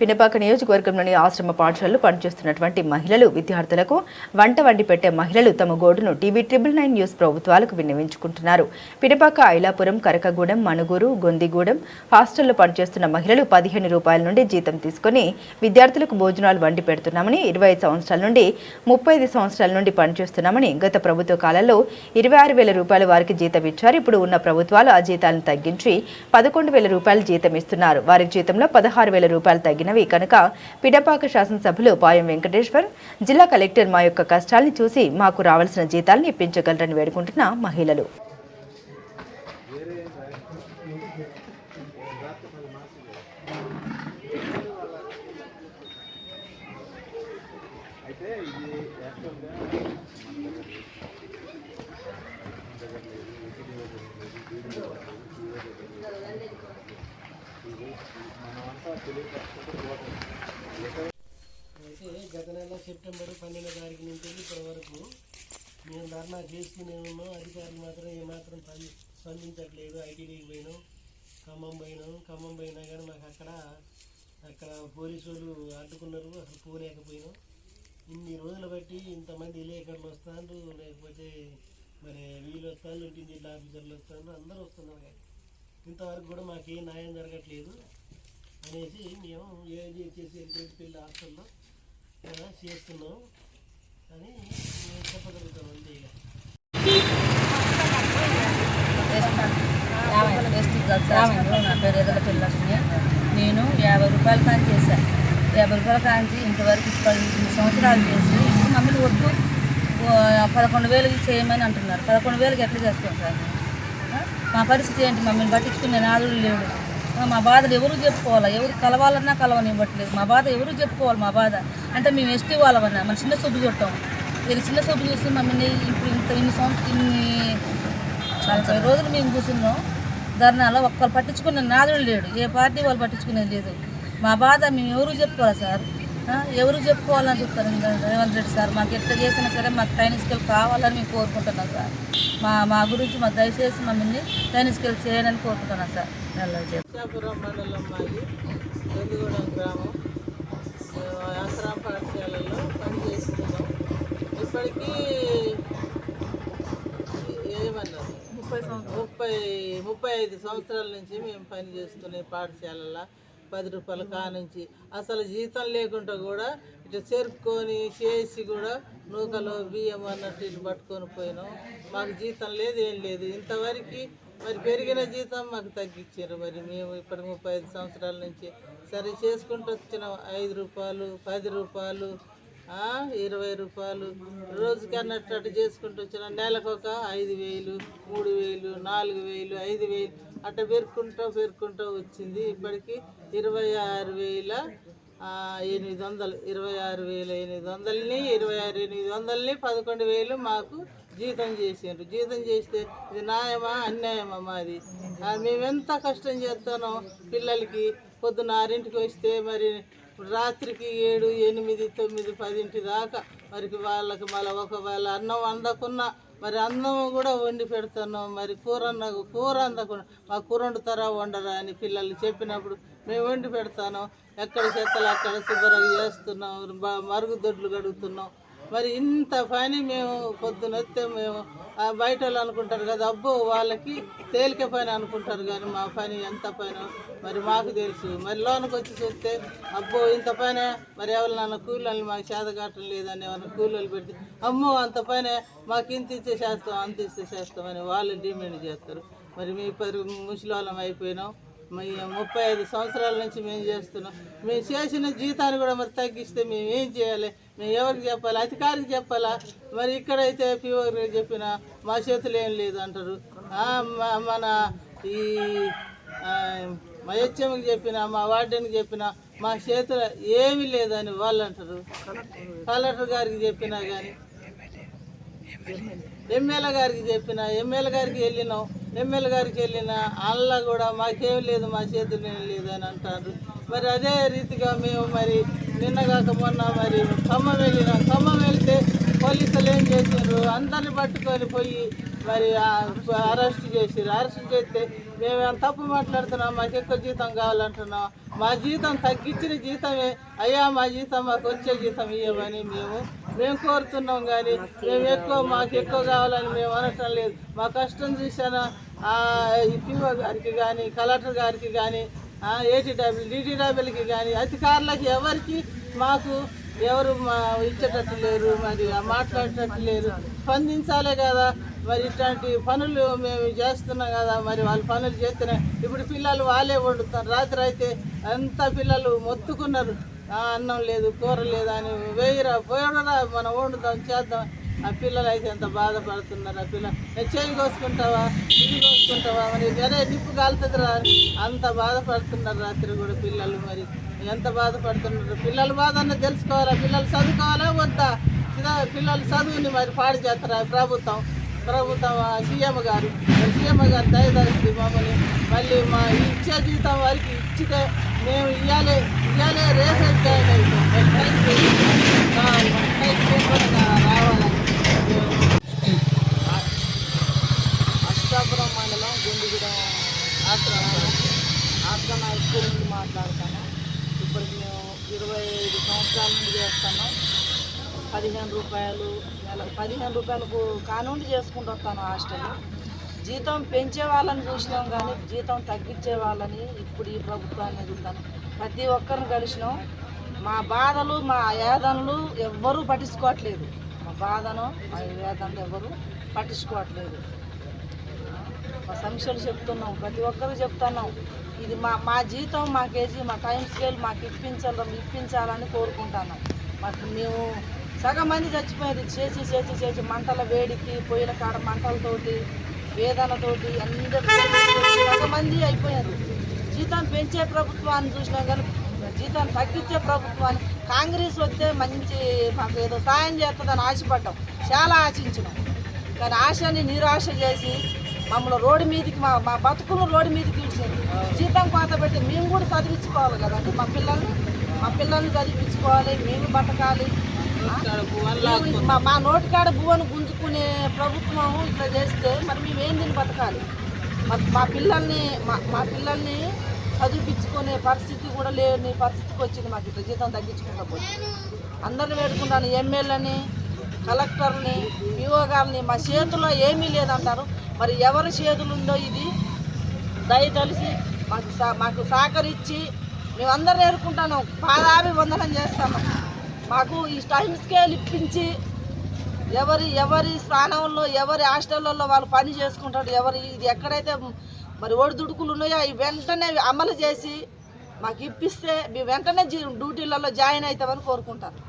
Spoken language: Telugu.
పినపాక నియోజకవర్గంలోని ఆశ్రమ పాఠశాలలో పనిచేస్తున్నటువంటి మహిళలు విద్యార్థులకు వంట వండి పెట్టే మహిళలు తమ గోడును టీవీ ట్రిపుల్ నైన్ న్యూస్ ప్రభుత్వాలకు విన్నవించుకుంటున్నారు. పినపాక ఐలాపురం కరకగూడెం మణుగూరు గొందిగూడెం హాస్టల్లో పనిచేస్తున్న మహిళలు పదిహేను రూపాయల నుండి జీతం తీసుకుని విద్యార్థులకు భోజనాలు వండి పెడుతున్నామని ఇరవై ఐదు సంవత్సరాల నుండి ముప్పై ఐదు సంవత్సరాల నుండి పనిచేస్తున్నామని గత ప్రభుత్వ కాలంలో ఇరవై ఆరు వేల రూపాయలు వారికి జీతం ఇచ్చారు. ఇప్పుడు ఉన్న ప్రభుత్వాలు ఆ జీతాలను తగ్గించి పదకొండు వేల రూపాయలు జీతం ఇస్తున్నారు. వారి జీతంలో పదహారు వేల రూపాయలు తగ్గినవి కనుక పిడపాక శాసనసభ్యులు పాయం వెంకటేశ్వర్ జిల్లా కలెక్టర్ మా యొక్క కష్టాల్ని చూసి మాకు రావాల్సిన జీతాలను ఇప్పించగలరని వేడుకుంటున్న మహిళలు. అయితే అయితే గత నెల సెప్టెంబర్ పన్నెండో తారీఖు నుంచి ఇప్పటి వరకు మేము ధర్నా చేస్తూనే ఉన్నాం. అధికారులు మాత్రం ఏమాత్రం స్పందించట్లేదు. ఐటీడీకి పోయినాం. ఖమ్మం పోయినాం. ఖమ్మం పోయినా కానీ మాకు అక్కడ అక్కడ పోలీసు వాళ్ళు అడ్డుకున్నారు అసలు పోలేకపోయినాం. ఇన్ని రోజులు బట్టి ఇంతమంది విలేకరులు వస్తారు లేకపోతే మరి వీళ్ళు వస్తారు ఇంటి ఆఫీసర్లు వస్తారు అందరూ వస్తున్నారు. కానీ ఇంతవరకు కూడా మాకు ఏ న్యాయం జరగట్లేదు అనేసి మేము ఏది చేసి ఎల్కేజీ పిల్లల హాస్టల్లో చేస్తున్నాం. అని మేము చెప్పగలుగుతాం అంతే ఇక. నా పేరు ఎదల పిల్లలక్ష్మి నేను యాభై రూపాయలు కాని చేశాను యాభై రూపాయలు కాంచి ఇంతవరకు పది సంవత్సరాలు చేసి ఇప్పుడు మమ్మల్ని వద్దు. పదకొండు వేలు చేయమని అంటున్నారు. పదకొండు వేలకి ఎట్లా చేస్తాం సార్? మా పరిస్థితి ఏంటి? మమ్మల్ని పట్టించుకునే నాదుడు లేడు మా బాధలు ఎవరు చెప్పుకోవాలా? ఎవరు కలవాలన్నా కలవనివ్వట్లేదు. మా బాధ ఎవరు చెప్పుకోవాలి? మా బాధ. అంటే మేము ఎస్టీ వాళ్ళమన్నా. మన చిన్న సొబ్బు చుట్టాం వీళ్ళు చిన్న సొబ్బు చూసి మమ్మల్ని ఇప్పుడు ఇంత ఇన్ని సంవత్సరం ఇన్ని నలభై రోజులు మేము కూర్చున్నాం. ధర్నాలో ఒక్కరు పట్టించుకునే నాదుడు లేడు. ఏ పార్టీ వాళ్ళు పట్టించుకునేది లేదు. మా బాధ మేము ఎవరు చెప్పుకోవాలి సార్? ఎవరు చెప్పుకోవాలని చెప్తారు? ఇంకా రేవంత్ రెడ్డి సార్ మాకు ఎట్లా చేసినా సరే మాకు ట్రైన్ స్కేల్ కావాలని మేము కోరుకుంటున్నాం సార్. మా మా గురించి మాకు దయచేసి మమ్మల్ని ట్రైన్ స్కేల్ చేయాలని కోరుకుంటున్నాం సార్. నెలలో చెప్పి ఇచ్చాపురం మండలం మాది గ్రామం. పాఠశాలలో పనిచేస్తున్నాం. ఇప్పటికీ ఏమన్నారు? ముప్పై ముప్పై ముప్పై ఐదు సంవత్సరాల నుంచి మేము పనిచేస్తున్నాం పాఠశాలలో పది రూపాయల కానుంచి అసలు జీతం లేకుండా కూడా ఇటు చెరుక్కొని చేసి కూడా నూకలో బియ్యం అన్నట్టు ఇటు పట్టుకొని పోయినాం. మాకు జీతం లేదు ఏం లేదు. ఇంతవరకు మరి పెరిగిన జీతం మాకు తగ్గించారు. మరి మేము ఇప్పటి ముప్పై ఐదు సంవత్సరాల నుంచి సరే చేసుకుంటూ వచ్చిన. ఐదు రూపాయలు పది రూపాయలు ఇరవై రూపాయలు. రోజుకి అన్నట్టు అటు చేసుకుంటూ వచ్చిన. నెలకు ఒక ఐదు వేలు మూడు వేలు నాలుగు వేలు ఐదు వేలు. అట్ట పెరుక్కుంటూ పెరుక్కుంటూ వచ్చింది. ఇప్పటికి ఇరవై ఆరు వేల ఎనిమిది వందలు. ఇరవై ఆరు వేల ఎనిమిది వందలని ఇరవై ఆరు ఎనిమిది వందలని పదకొండు వేలు మాకు జీతం చేసిండ్రు. జీతం చేస్తే ఇది న్యాయమా అన్యాయమా మాది? మేమెంత కష్టం చేస్తానో పిల్లలకి పొద్దున్న ఆరింటికి వస్తే మరి రాత్రికి ఏడు ఎనిమిది తొమ్మిది పదింటి దాకా. మరి వాళ్ళకి మళ్ళీ ఒకవేళ అన్నం అందకున్నా మరి అన్నం కూడా వండి పెడుతున్నాం మరి కూర అన్న కూర అందకుండా మా కూర వండుతారా వండరా అని పిల్లలు చెప్పినప్పుడు మేము వండి పెడతాను. ఎక్కడ చెత్తలు అక్కడ శుభ్రంగా చేస్తున్నాం. మరుగుదొడ్లు కడుగుతున్నాం. మరి ఇంత పని మేము పొద్దున వస్తే మేము బయట వాళ్ళు అనుకుంటారు కదా అబ్బో వాళ్ళకి తేలిక పని అనుకుంటారు కానీ మా పని ఎంత పని మరి మాకు తెలుసు. మరి లోనికి వచ్చి చూస్తే అబ్బో ఇంత పని మరి ఎవరినన్నా కూలీలు మాకు చేతకాటం లేదని ఏమన్నా కూలీలు పెడితే అమ్మో అంత పని మాకు ఇంత ఇచ్చే చేస్తాం అంత ఇచ్చే చేస్తామని వాళ్ళు డిమాండ్ చేస్తారు. మరి మీ పరి ముసలివాళ్ళం అయిపోయినాం. ముప్పై ఐదు సంవత్సరాల నుంచి మేము చేస్తున్నాం. మేము చేసిన జీతాన్ని కూడా మరి తగ్గిస్తే మేము ఏం చేయాలి? మేము ఎవరికి చెప్పాలి? అధికారికి చెప్పాలా? మరి ఇక్కడైతే పీఓకి చెప్పిన మా చేతులు ఏం లేదు అంటారు. మన ఈ మా హెచ్ఎంకి చెప్పిన మా వార్డెన్కి చెప్పిన మా చేతులు ఏమీ లేదని వాళ్ళు అంటారు. కలెక్టర్ గారికి చెప్పినా కానీ ఎమ్మెల్యే గారికి చెప్పిన ఎమ్మెల్యే గారికి వెళ్ళినాం. ఎమ్మెల్యే గారికి వెళ్ళిన అల్ల కూడా మాకేం లేదు మా చేతులు లేదు అని అంటారు. మరి అదే రీతిగా మేము మరి నిన్న కాక మొన్న మరి ఖమ్మం వెళ్ళినాం. ఖమ్మం వెళ్తే పోలీసులు ఏం చేసిండ్రు? అందరిని పట్టుకొని పోయి మరి అరెస్ట్ చేసిరు అరెస్ట్ చేస్తే మేము తప్పు మాట్లాడుతున్నాం? మాకు ఎక్కువ జీతం కావాలంటున్నాం. మా జీతం తగ్గించిన జీతమే. అయ్యా మా జీతం మాకు వచ్చే జీతం ఇవ్వమని మేము మేము కోరుతున్నాం కానీ మేము ఎక్కువ మాకు ఎక్కువ కావాలని మేము అనటం లేదు. మా కష్టం చూసానా ఈ పిఓ గారికి కానీ కలెక్టర్ గారికి కానీ ఏటీడబ్ల్యూ డీటీడబ్ల్యూకి కానీ అధికారులకి ఎవరికి మాకు ఎవరు మా ఇచ్చేటట్టు లేరు మరి మాట్లాడేటట్టు లేరు. స్పందించాలే కదా మరి ఇట్లాంటి పనులు మేము చేస్తున్నాం కదా మరి వాళ్ళు పనులు చేస్తేనే ఇప్పుడు పిల్లలు వాళ్ళే వండుతారు. రాత్రి అయితే అంతా పిల్లలు మొత్తుకున్నారు. అన్నం లేదు కూర లేదు అని వేయరా పోయడరా మనం వండుతాం చేద్దాం. ఆ పిల్లలు అయితే ఎంత బాధపడుతున్నారు ఆ పిల్లలు "ఏ, చేయి కోసుకుంటావా? ఇది కోసుకుంటావా? మరి అరే నిప్పు కాలుతుందిరా అంత బాధపడుతున్నారు రాత్రి కూడా పిల్లలు మరి. ఎంత బాధపడుతున్నారు? పిల్లల బాధ అన్నది తెలుసుకోవాలా? పిల్లలు చదువుకోవాలా? వద్దా? ఇదా పిల్లలు చదువుని మరి పాడు చేస్తారా? ప్రభుత్వం ప్రభుత్వం ఆ సీఎం గారు మరి సీఎం గారు దయదాస్తుంది మమ్మల్ని మళ్ళీ మా ఈ ఇచ్చే జీతం వారికి ఇచ్చితే మేము ఇవ్వాలి ఇవ్వాలి రేషన్ జాయిన్ రావాలని అష్టాపురం మండలం గుండిగూడెం ఆశ్రమం. ఆశ్రమ హై స్కూల్ నుండి మాట్లాడుతాను ఇప్పటికి మేము ఇరవై ఐదు సంవత్సరాల నుండి చేస్తున్నాం. పదిహేను రూపాయలు నెలకు పదిహేను రూపాయలకు కానుండి చేసుకుంటూ వస్తాను హాస్టల్. జీతం పెంచే వాళ్ళని చూసినాం కానీ జీతం తగ్గించే వాళ్ళని ఇప్పుడు ఈ ప్రభుత్వాన్ని చూద్దాం ప్రతి ఒక్కరిని కలిసినాం. మా బాధలు మా వేదనలు ఎవ్వరూ పట్టించుకోవట్లేదు. మా బాధను మా వేదనలు ఎవరు పట్టించుకోవట్లేదు. మా సమస్యలు చెప్తున్నాం ప్రతి ఒక్కరు చెప్తున్నాం. ఇది మా మా జీతం మా కేజీ మా టైం స్కేల్ మాకు ఇప్పించాలి ఇప్పించాలని కోరుకుంటున్నాం. మాకు మేము సగం మంది చచ్చిపోయారు చేసి చేసి చేసి మంటల వేడికి పొయ్యిల కాడ మంటలతోటి వేదనతోటి అందరూ సగం మంది అయిపోయారు. జీతం పెంచే ప్రభుత్వాన్ని చూసినాం కానీ జీతం తగ్గించే ప్రభుత్వాన్ని కాంగ్రెస్ వస్తే మంచి మాకు ఏదో సాయం చేస్తుందని ఆశపడ్డాం. చాలా ఆశించినాం. కానీ ఆశని నిరాశ చేసి మమ్మల్ని రోడ్డు మీదకి మా మా బతుకులు రోడ్డు మీదకి ఇచ్చారు. జీతం కోత పెట్టి మేము కూడా చదివించుకోవాలి కదండి మా పిల్లల్ని. మా పిల్లల్ని చదివించుకోవాలి మేము బతకాలి. మా మా నోటికాడ భువను గుంజుకునే ప్రభుత్వం ఇట్లా చేస్తే మరి మేము ఏం బతకాలి? మా మా పిల్లల్ని మా మా పిల్లల్ని చదివిపించుకునే పరిస్థితి కూడా లేని పరిస్థితికి వచ్చింది మాకు ఇట్లా జీతం తగ్గించుకోకపోతే అందరిని వేడుకున్నాను ఎమ్మెల్యేని కలెక్టర్ని పిఓ గారిని మా చేతుల్లో ఏమీ లేదంటారు. మరి ఎవరి చేతులు ఉందో ఇది? దయతలిసి మాకు సా మాకు సహకరించి మేమందరం ఏరుకుంటాను పాదాభి వందనం చేస్తాము మాకు ఈ టైం స్కేల్ ఇప్పించి ఎవరి ఎవరి స్థానంలో ఎవరి హాస్టల్లో వాళ్ళు పని చేసుకుంటారు ఎవరి ఇది ఎక్కడైతే మరి ఒడిదుడుకులు ఉన్నాయో అవి వెంటనే అమలు చేసి మాకు ఇప్పిస్తే మేము వెంటనే డ్యూటీలలో జాయిన్ అవుతామని కోరుకుంటాను